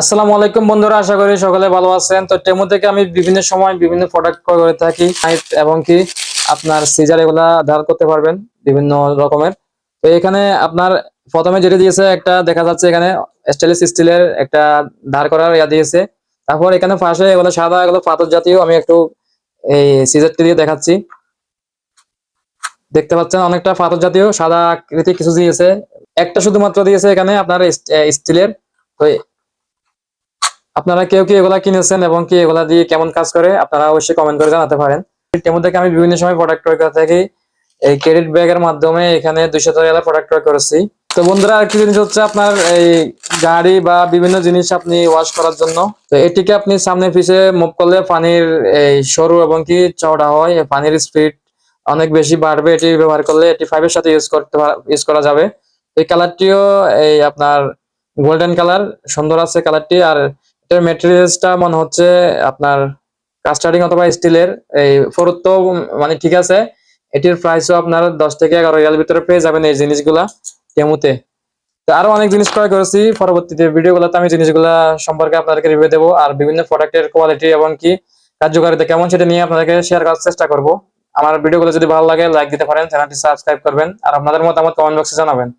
আসসালামু আলাইকুম বন্ধুরা, আশা করি সকলে ভালো আছেন। তো টেমো থেকে আমি বিভিন্ন সময় বিভিন্ন প্রোডাক্ট ক্রয় করে থাকি এবং কি আপনার সিজার এগুলা ধার করতে পারবেন বিভিন্ন রকমের। তো এখানে আপনার প্রথমে যেটা দিয়েছে, একটা দেখা যাচ্ছে এখানে স্টেনলেস স্টিলের একটা ধার করার ইয়া দিয়েছে। তারপর এখানে পাশে এগুলো সাদা, এগুলো পাথর জাতীয়, আমি একটু এই সিজারটি দিয়ে দেখাচ্ছি। দেখতে পাচ্ছেন অনেকটা পাথর জাতীয়, সাদা আকৃতি কিছু দিয়েছে। একটা শুধুমাত্র দিয়েছে এখানে আপনার স্টিলের তো আপনারা কেউ কি এগুলা কিনেছেন এবং কি এগুলা দিয়ে কেমন কাজ করে, আপনারা অবশ্যই কমেন্ট করে জানাতে পারেন। টেমো থেকে আমি বিভিন্ন সময় প্রোডাক্ট ক্রয় করে থাকি। এই ক্রেডিট ব্যাগের মাধ্যমে এখানে দুইশো টাকা প্রোডাক্ট ক্রয় করেছি। তো বন্ধুরা, আরেকটি জিনিস হচ্ছে আপনার এই গাড়ি বা বিভিন্ন জিনিস আপনি ওয়াশ করার জন্য। তো এটিকে আপনি সামনে পিছে মুভ করলে পানির এই সরু এবং কি চওড়া হয় পানির স্পিড অনেক বেশি বাড়বে। এটি ব্যবহার করলে এটি ফাইভের সাথে ইউজ করতে ইউজ করা যাবে। এই কালারটিও এই আপনার গোল্ডেন কালার সুন্দর আছে কালারটি আর এটার মেটেরিয়ালসটা মনে হচ্ছে আপনার কাস্টার্ডিং অথবা স্টিলের এই ফরত মানে ঠিক আছে, এটির প্রাইসও আপনার দশ থেকে এগারো রিয়াল ভিতরে পেয়ে যাবেন এই জিনিসগুলা কেমুতে তো আরও অনেক জিনিস ক্রয় করেছি, পরবর্তীতে ভিডিওগুলোতে আমি জিনিসগুলা সম্পর্কে আপনাদেরকে রিভিউ দেবো, আর বিভিন্ন প্রোডাক্টের কোয়ালিটি এবং কি কার্যকারিতা কেমন সেটা নিয়ে আপনাদেরকে শেয়ার করার চেষ্টা করব। আমার ভিডিওগুলো যদি ভালো লাগে লাইক দিতে পারেন চ্যানেলটি সাবস্ক্রাইব করবেন, আর আপনাদের মতামত কমেন্ট বক্সে জানাবেন।